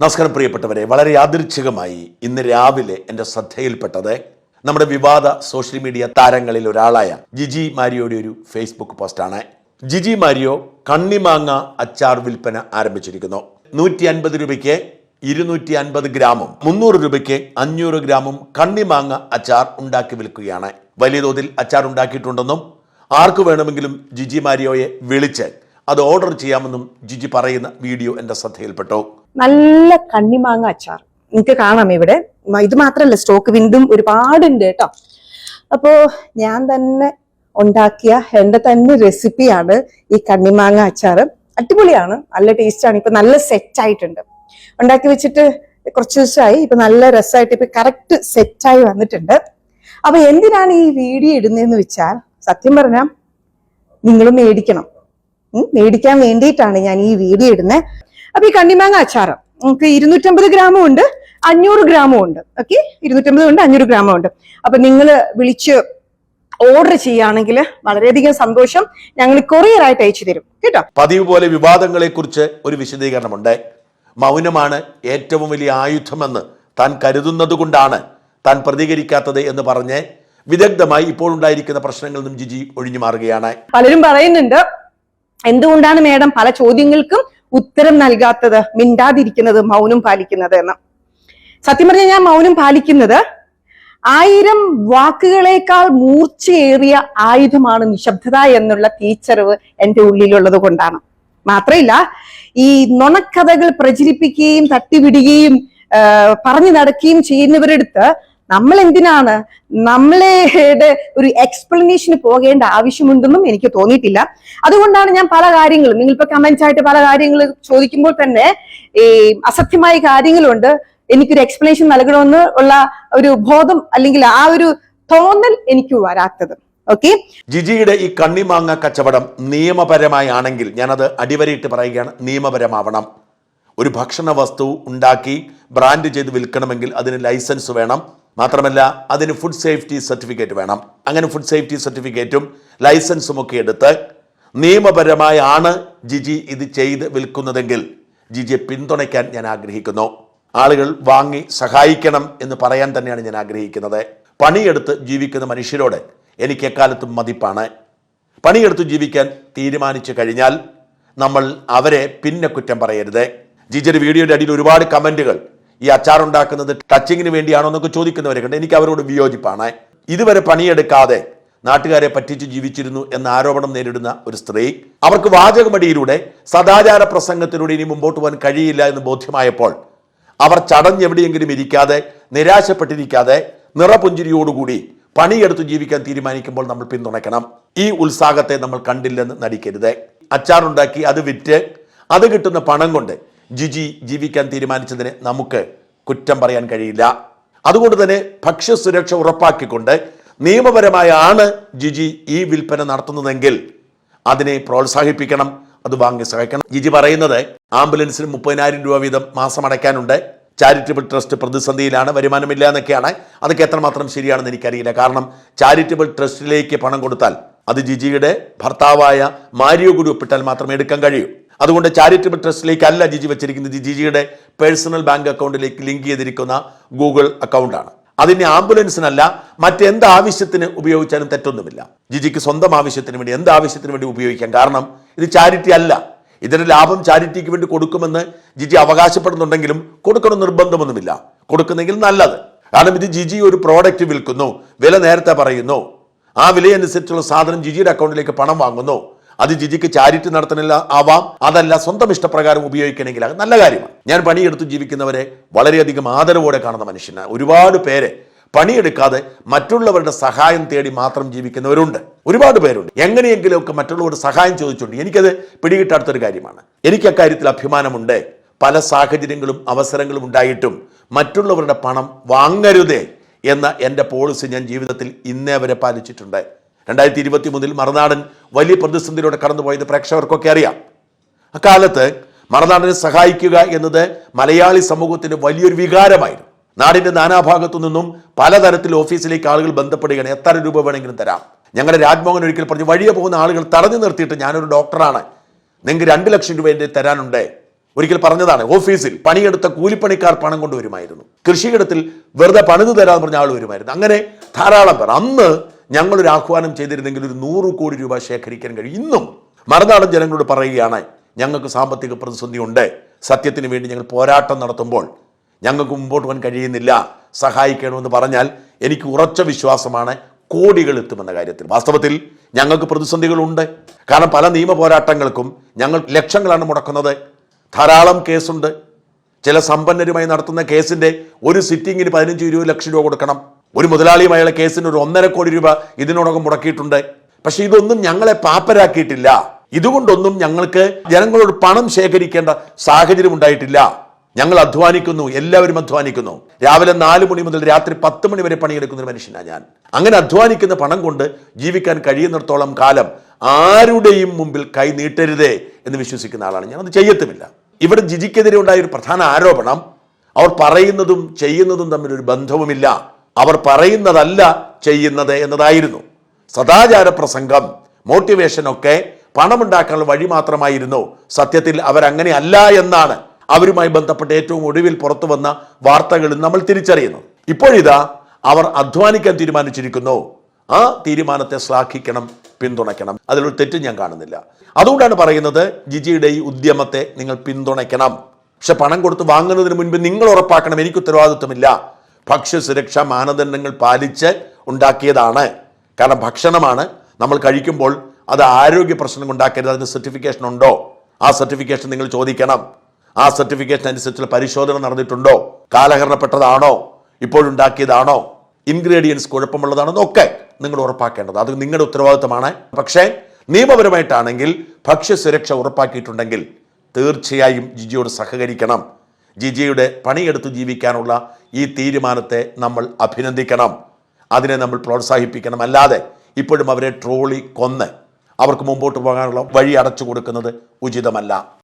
നമസ്കാരം പ്രിയപ്പെട്ടവരെ വളരെ യാദൃച്ഛികമായി ഇന്ന് രാവിലെ എന്റെ ശ്രദ്ധയിൽപ്പെട്ടത് നമ്മുടെ വിവാദ സോഷ്യൽ മീഡിയ താരങ്ങളിൽ ഒരാളായ ജിജി മാരിയോയുടെ ഒരു ഫേസ്ബുക്ക് പോസ്റ്റാണ് ജിജി മാരിയോ കണ്ണിമാങ്ങ അച്ചാർ വിൽപ്പന ആരംഭിച്ചിരിക്കുന്നു. നൂറ്റി അൻപത് രൂപയ്ക്ക് ഇരുന്നൂറ്റി അൻപത് ഗ്രാമും മുന്നൂറ് രൂപയ്ക്ക് അഞ്ഞൂറ് ഗ്രാമും കണ്ണിമാങ്ങ അച്ചാർ ഉണ്ടാക്കി വിൽക്കുകയാണ്. വലിയ തോതിൽ അച്ചാർ ഉണ്ടാക്കിയിട്ടുണ്ടെന്നും ആർക്ക് വേണമെങ്കിലും ജിജി മാരിയോയെ വിളിച്ച് അത് ഓർഡർ ചെയ്യാമെന്നും ജിജി പറയുന്ന വീഡിയോ എന്റെ ശ്രദ്ധയിൽപ്പെട്ടു. നല്ല കണ്ണിമാങ്ങ അച്ചാർ. നിങ്ങൾക്ക് കാണാം ഇവിടെ. ഇത് മാത്രല്ല സ്റ്റോക്ക് വീണ്ടും ഒരുപാടുണ്ട് കേട്ടോ. അപ്പോ ഞാൻ തന്നെ ഉണ്ടാക്കിയ എന്റെ തന്നെ റെസിപ്പിയാണ് ഈ കണ്ണിമാങ്ങ അച്ചാർ അടിപൊളിയാണ് നല്ല ടേസ്റ്റ് ആണ് ഇപ്പൊ നല്ല സെറ്റ് ആയിട്ടുണ്ട്. ഉണ്ടാക്കി വെച്ചിട്ട് കുറച്ച് ദിവസമായി. ഇപ്പൊ നല്ല രസമായിട്ട് ഇപ്പൊ കറക്റ്റ് സെറ്റായി വന്നിട്ടുണ്ട്. അപ്പൊ എന്തിനാണ് ഈ വീഡിയോ ഇടുന്നതെന്ന് വെച്ചാൽ സത്യം പറഞ്ഞാൽ നിങ്ങൾ മേടിക്കണം. മേടിക്കാൻ വേണ്ടിയിട്ടാണ് ഞാൻ ഈ വീഡിയോ ഇടുന്നത് അപ്പൊ ഈ കണ്ണിമാങ്ങ അച്ചാറ്. നമുക്ക് ഇരുന്നൂറ്റമ്പത് ഗ്രാമും ഉണ്ട് അഞ്ഞൂറ് ഗ്രാമും ഉണ്ട്. ഓക്കെ ഇരുന്നൂറ്റമ്പത് ഉണ്ട് അഞ്ഞൂറ് ഗ്രാമും ഉണ്ട്. അപ്പൊ നിങ്ങൾ വിളിച്ച് ഓർഡർ ചെയ്യുകയാണെങ്കിൽ വളരെയധികം സന്തോഷം. ഞങ്ങൾ കൊറിയർ ആയിട്ട് അയച്ചു തരും. കേട്ടോ? പതിവ് പോലെ വിവാദങ്ങളെ കുറിച്ച് ഒരു വിശദീകരണമുണ്ട്. മൗനമാണ് ഏറ്റവും വലിയ ആയുധമെന്ന് താൻ കരുതുന്നത് കൊണ്ടാണ് താൻ പ്രതികരിക്കാത്തത് എന്ന് പറഞ്ഞ് വിദഗ്ധമായി ഇപ്പോൾ ഉണ്ടായിരിക്കുന്ന പ്രശ്നങ്ങളിൽ നിന്നും ജിജി ഒഴിഞ്ഞു മാറുകയാണ്. പലരും പറയുന്നുണ്ട് എന്തുകൊണ്ടാണ് മേഡം പല ചോദ്യങ്ങൾക്കും ഉത്തരം നൽകാത്തത് മിണ്ടാതിരിക്കുന്നത് മൗനം പാലിക്കുന്നത് എന്ന്. സത്യം പറഞ്ഞാൽ ഞാൻ മൗനം പാലിക്കുന്നത് ആയിരം വാക്കുകളേക്കാൾ മൂർച്ചയേറിയ ആയുധമാണ് നിശബ്ദത എന്നുള്ള തിരിച്ചറിവ് എന്റെ ഉള്ളിലുള്ളത് കൊണ്ടാണ്. മാത്രമല്ല ഈ നുണക്കഥകൾ പ്രചരിപ്പിക്കുകയും തട്ടിവിടുകയും പറഞ്ഞു നടക്കുകയും ചെയ്യുന്നവരെടുത്ത് നമ്മൾ എന്തിനാണ് നമ്മളുടെ ഒരു എക്സ്പ്ലനേഷന് പോകേണ്ട ആവശ്യമുണ്ടെന്നും എനിക്ക് തോന്നിയിട്ടില്ല. അതുകൊണ്ടാണ് ഞാൻ പല കാര്യങ്ങളും നിങ്ങളിപ്പോ കമന്റ്സ് ആയിട്ട് പല കാര്യങ്ങൾ ചോദിക്കുമ്പോൾ തന്നെ ഈ അസത്യമായ കാര്യങ്ങളുണ്ട്. എനിക്കൊരു എക്സ്പ്ലനേഷൻ നൽകണമെന്ന് ഉള്ള ഒരു ബോധം അല്ലെങ്കിൽ ആ ഒരു തോന്നൽ എനിക്ക് വരാത്തത്. ഓക്കെ ജിജിയുടെ ഈ കണ്ണിമാങ്ങ കച്ചവടം നിയമപരമായി ആണെങ്കിൽ ഞാനത് അടിവരയിട്ട് പറയുകയാണ് നിയമപരമാവണം. ഒരു ഭക്ഷണ വസ്തു ഉണ്ടാക്കി ബ്രാൻഡ് ചെയ്ത് വിൽക്കണമെങ്കിൽ അതിന് ലൈസൻസ് വേണം. മാത്രമല്ല അതിന് ഫുഡ് സേഫ്റ്റി സർട്ടിഫിക്കറ്റ് വേണം. അങ്ങനെ ഫുഡ് സേഫ്റ്റി സർട്ടിഫിക്കറ്റും ലൈസൻസും ഒക്കെ എടുത്ത് നിയമപരമായാണ് ജിജി ഇത് ചെയ്ത് വിൽക്കുന്നതെങ്കിൽ ജിജിയെ പിന്തുണയ്ക്കാൻ ഞാൻ ആഗ്രഹിക്കുന്നു. ആളുകൾ വാങ്ങി സഹായിക്കണം എന്ന് പറയാൻ തന്നെയാണ് ഞാൻ ആഗ്രഹിക്കുന്നത്. പണിയെടുത്ത് ജീവിക്കുന്ന മനുഷ്യരോട് എനിക്ക് എക്കാലത്തും മതിപ്പാണ്. പണിയെടുത്ത് ജീവിക്കാൻ തീരുമാനിച്ചു കഴിഞ്ഞാൽ നമ്മൾ അവരെ പിന്നെ കുറ്റം പറയരുത്. ജിജിയുടെ വീഡിയോയുടെ അടിയിൽ ഒരുപാട് കമന്റുകൾ ഈ അച്ചാർ ഉണ്ടാക്കുന്നത് ടച്ചിങ്ങിന് വേണ്ടിയാണോ എന്നൊക്കെ ചോദിക്കുന്നവരെ കണ്ട് എനിക്ക് അവരോട് വിയോജിപ്പാണ്. ഇതുവരെ പണിയെടുക്കാതെ നാട്ടുകാരെ പറ്റിച്ച് ജീവിച്ചിരുന്നു എന്ന ആരോപണം നേരിടുന്ന ഒരു സ്ത്രീ അവർക്ക് വാചകമടിയിലൂടെ സദാചാര പ്രസംഗത്തിലൂടെ ഇനി മുമ്പോട്ട് പോകാൻ കഴിയില്ല എന്ന് ബോധ്യമായപ്പോൾ അവർ ചടഞ്ഞെവിടെയെങ്കിലും ഇരിക്കാതെ നിരാശപ്പെട്ടിരിക്കാതെ നിറപുഞ്ചിരിയോടുകൂടി പണിയെടുത്ത് ജീവിക്കാൻ തീരുമാനിക്കുമ്പോൾ നമ്മൾ പിന്തുണയ്ക്കണം. ഈ ഉത്സാഹത്തെ നമ്മൾ കണ്ടില്ലെന്ന് നടിക്കരുത്. അച്ചാറുണ്ടാക്കി അത് വിറ്റ് അത് കിട്ടുന്ന പണം കൊണ്ട് ജിജി ജീവിക്കാൻ തീരുമാനിച്ചതിന് നമുക്ക് കുറ്റം പറയാൻ കഴിയില്ല. അതുകൊണ്ട് തന്നെ ഭക്ഷ്യസുരക്ഷ ഉറപ്പാക്കിക്കൊണ്ട് നിയമപരമായാണ് ജിജി ഈ വിൽപ്പന നടത്തുന്നതെങ്കിൽ അതിനെ പ്രോത്സാഹിപ്പിക്കണം അത് വാങ്ങി സഹായിക്കണം. ജിജി പറയുന്നത് ആംബുലൻസിന് മുപ്പതിനായിരം രൂപ വീതം മാസം അടയ്ക്കാനുണ്ട്. ചാരിറ്റബിൾ ട്രസ്റ്റ് പ്രതിസന്ധിയിലാണ് വരുമാനമില്ല എന്നൊക്കെയാണ്. അതൊക്കെ എത്രമാത്രം ശരിയാണെന്ന് എനിക്കറിയില്ല. കാരണം ചാരിറ്റബിൾ ട്രസ്റ്റിലേക്ക് പണം കൊടുത്താൽ അത് ജിജിയുടെ ഭർത്താവായ മാരിയോ കൂടി ഒപ്പിട്ടാൽ മാത്രമേ എടുക്കാൻ കഴിയൂ. അതുകൊണ്ട് ചാരിറ്റബിൾ ട്രസ്റ്റിലേക്ക് അല്ല ജിജി വെച്ചിരിക്കുന്നത്. ജിജിയുടെ പേഴ്സണൽ ബാങ്ക് അക്കൗണ്ടിലേക്ക് ലിങ്ക് ചെയ്തിരിക്കുന്ന ഗൂഗിൾ അക്കൗണ്ടാണ് അതിന് ആംബുലൻസിനല്ല മറ്റെന്ത് ആവശ്യത്തിന് ഉപയോഗിച്ചാലും തെറ്റൊന്നുമില്ല. ജിജിക്ക് സ്വന്തം ആവശ്യത്തിന് വേണ്ടി എന്ത് ആവശ്യത്തിന് വേണ്ടി ഉപയോഗിക്കാം? കാരണം ഇത് ചാരിറ്റി അല്ല. ഇതിന്റെ ലാഭം ചാരിറ്റിക്ക് വേണ്ടി കൊടുക്കുമെന്ന് ജിജി അവകാശപ്പെടുന്നുണ്ടെങ്കിലും കൊടുക്കണം നിർബന്ധമൊന്നുമില്ല. കൊടുക്കുന്നെങ്കിൽ നല്ലത്. കാരണം ഇത് ജിജി ഒരു പ്രോഡക്റ്റ് വിൽക്കുന്നു വില നേരത്തെ പറയുന്നു. ആ വിലയനുസരിച്ചുള്ള സാധനം ജിജിയുടെ അക്കൗണ്ടിലേക്ക് പണം വാങ്ങുന്നു. അത് ജിജിക്ക് ചാരിറ്റി നടത്തണില്ല ആവാം. അതല്ല സ്വന്തം ഇഷ്ടപ്രകാരം ഉപയോഗിക്കണമെങ്കിൽ അത് നല്ല കാര്യമാണ്. ഞാൻ പണിയെടുത്ത് ജീവിക്കുന്നവരെ വളരെയധികം ആദരവോടെ കാണുന്ന മനുഷ്യനാണ് ഒരുപാട് പേരെ പണിയെടുക്കാതെ മറ്റുള്ളവരുടെ സഹായം തേടി മാത്രം ജീവിക്കുന്നവരുണ്ട്. ഒരുപാട് പേരുണ്ട്. എങ്ങനെയെങ്കിലുമൊക്കെ മറ്റുള്ളവരുടെ സഹായം ചോദിച്ചുകൊണ്ട് എനിക്കത് പിടികിട്ടാത്തൊരു കാര്യമാണ്. എനിക്ക് അക്കാര്യത്തിൽ അഭിമാനമുണ്ട്. പല സാഹചര്യങ്ങളും അവസരങ്ങളും ഉണ്ടായിട്ടും മറ്റുള്ളവരുടെ പണം വാങ്ങരുതേ എന്ന എന്റെ പോളിസി ഞാൻ ജീവിതത്തിൽ ഇന്നേ വരെ പാലിച്ചിട്ടുണ്ട്. രണ്ടായിരത്തി ഇരുപത്തി മൂന്നിൽ മറുനാടൻ വലിയ പ്രതിസന്ധിയിലൂടെ കടന്നുപോയത് പ്രേക്ഷകർക്കൊക്കെ അറിയാം. അക്കാലത്ത് മറുനാടനെ സഹായിക്കുക എന്നത് മലയാളി സമൂഹത്തിന് വലിയൊരു വികാരമായിരുന്നു. നാടിന്റെ നാനാഭാഗത്തു നിന്നും പലതരത്തിൽ ഓഫീസിലേക്ക് ആളുകൾ ബന്ധപ്പെടുകയാണ്. എത്ര രൂപ വേണമെങ്കിലും തരാം. ഞങ്ങളുടെ രാജ്മോഹൻ ഒരിക്കൽ പറഞ്ഞു വഴിയെ പോകുന്ന ആളുകൾ തടഞ്ഞു നിർത്തിയിട്ട് ഞാനൊരു ഡോക്ടറാണ്. നിങ്ങൾക്ക് രണ്ട് ലക്ഷം രൂപ എന്റെ തരാനുണ്ട്. ഒരിക്കൽ പറഞ്ഞതാണ് ഓഫീസിൽ പണിയെടുത്ത കൂലിപ്പണിക്കാർ പണം കൊണ്ടുവരുമായിരുന്നു കൃഷിയിടത്തിൽ വെറുതെ പണിത് തരാമെന്ന് പറഞ്ഞ ആൾ വരുമായിരുന്നു. അങ്ങനെ ധാരാളം പേർ. അന്ന് ഞങ്ങളൊരു ആഹ്വാനം ചെയ്തിരുന്നെങ്കിൽ ഒരു നൂറ് കോടി രൂപ ശേഖരിക്കാൻ കഴിയും. ഇന്നും മറുനാടൻ ജനങ്ങളോട് പറയുകയാണ് ഞങ്ങൾക്ക് സാമ്പത്തിക പ്രതിസന്ധി ഉണ്ട്. സത്യത്തിന് വേണ്ടി ഞങ്ങൾ പോരാട്ടം നടത്തുമ്പോൾ ഞങ്ങൾക്ക് മുമ്പോട്ട് പോകാൻ കഴിയുന്നില്ല. സഹായിക്കണമെന്ന് പറഞ്ഞാൽ എനിക്ക് ഉറച്ച വിശ്വാസമാണ് കോടികൾ എത്തുമെന്ന കാര്യത്തിൽ. വാസ്തവത്തിൽ ഞങ്ങൾക്ക് പ്രതിസന്ധികളുണ്ട്. കാരണം പല നിയമ പോരാട്ടങ്ങൾക്കും ഞങ്ങൾ ലക്ഷങ്ങളാണ് മുടക്കുന്നത്. ധാരാളം കേസുണ്ട്. ചില സമ്പന്നരുമായി നടത്തുന്ന കേസിന്റെ ഒരു സിറ്റിങ്ങിന് പതിനഞ്ച് ഇരുപത് ലക്ഷം രൂപ കൊടുക്കണം. ഒരു മുതലാളിയും അയാളെ കേസിന് ഒരു ഒന്നര കോടി രൂപ ഇതിനോടകം മുടക്കിയിട്ടുണ്ട്. പക്ഷെ ഇതൊന്നും ഞങ്ങളെ പാപ്പരാക്കിയിട്ടില്ല. ഇതുകൊണ്ടൊന്നും ഞങ്ങൾക്ക് ജനങ്ങളോട് പണം ശേഖരിക്കേണ്ട സാഹചര്യം ഉണ്ടായിട്ടില്ല. ഞങ്ങൾ അധ്വാനിക്കുന്നു എല്ലാവരും അധ്വാനിക്കുന്നു. രാവിലെ നാല് മണി മുതൽ രാത്രി പത്ത് മണി വരെ പണിയെടുക്കുന്ന ഒരു മനുഷ്യനാണ് ഞാൻ. അങ്ങനെ അധ്വാനിക്കുന്ന പണം കൊണ്ട് ജീവിക്കാൻ കഴിയുന്നിടത്തോളം കാലം ആരുടെയും മുമ്പിൽ കൈ നീട്ടരുതേ എന്ന് വിശ്വസിക്കുന്ന ആളാണ് ഞാൻ. അത് ചെയ്യത്തുമില്ല. ഇവിടെ ജിജിക്കെതിരെ ഉണ്ടായ ഒരു പ്രധാന ആരോപണം അവർ പറയുന്നതും ചെയ്യുന്നതും തമ്മിൽ ഒരു ബന്ധവുമില്ല. അവർ പറയുന്നതല്ല ചെയ്യുന്നത് എന്നതായിരുന്നു. സദാചാര പ്രസംഗം മോട്ടിവേഷൻ ഒക്കെ പണമുണ്ടാക്കാനുള്ള വഴി മാത്രമായിരുന്നു. സത്യത്തിൽ അവരങ്ങനെ അല്ല എന്നാണ് അവരുമായി ബന്ധപ്പെട്ട് ഏറ്റവും ഒടുവിൽ പുറത്തു വന്ന വാർത്തകളിൽ നമ്മൾ തിരിച്ചറിയുന്നു ഇപ്പോഴിതാ അവർ അധ്വാനിക്കാൻ തീരുമാനിച്ചിരിക്കുന്നു. ആ തീരുമാനത്തെ ശ്ലാഘിക്കണം പിന്തുണയ്ക്കണം. അതിലൊരു തെറ്റും ഞാൻ കാണുന്നില്ല. അതുകൊണ്ടാണ് പറയുന്നത് ജിജിയുടെ ഈ ഉദ്യമത്തെ നിങ്ങൾ പിന്തുണയ്ക്കണം. പക്ഷെ പണം കൊടുത്ത് വാങ്ങുന്നതിന് മുൻപ് നിങ്ങൾ ഉറപ്പാക്കണം. എനിക്ക് ഉത്തരവാദിത്വമില്ല. ഭക്ഷ്യസുരക്ഷാ മാനദണ്ഡങ്ങൾ പാലിച്ച് ഉണ്ടാക്കിയതാണ്. കാരണം ഭക്ഷണമാണ് നമ്മൾ കഴിക്കുമ്പോൾ അത് ആരോഗ്യ പ്രശ്നം ഉണ്ടാക്കരുത്. അതിന് സർട്ടിഫിക്കേഷൻ ഉണ്ടോ? ആ സർട്ടിഫിക്കേഷൻ നിങ്ങൾ ചോദിക്കണം. ആ സർട്ടിഫിക്കേഷൻ അനുസരിച്ചുള്ള പരിശോധന നടന്നിട്ടുണ്ടോ? കാലഹരണപ്പെട്ടതാണോ? ഇപ്പോഴുണ്ടാക്കിയതാണോ? ഇൻഗ്രീഡിയൻസ് കുഴപ്പമുള്ളതാണോ എന്നൊക്കെ നിങ്ങൾ ഉറപ്പാക്കേണ്ടത്. അത് നിങ്ങളുടെ ഉത്തരവാദിത്തമാണ്. പക്ഷേ നിയമപരമായിട്ടാണെങ്കിൽ ഭക്ഷ്യസുരക്ഷ ഉറപ്പാക്കിയിട്ടുണ്ടെങ്കിൽ തീർച്ചയായും ജിജിയോട് സഹകരിക്കണം. ജിജിയുടെ പണിയെടുത്ത് ജീവിക്കാനുള്ള ഈ തീരുമാനത്തെ നമ്മൾ അഭിനന്ദിക്കണം. അതിനെ നമ്മൾ പ്രോത്സാഹിപ്പിക്കണം. അല്ലാതെ ഇപ്പോഴും അവരെ ട്രോളി കൊന്ന് അവർക്ക് മുമ്പോട്ട് പോകാനുള്ള വഴി അടച്ചു കൊടുക്കുന്നത് ഉചിതമല്ല.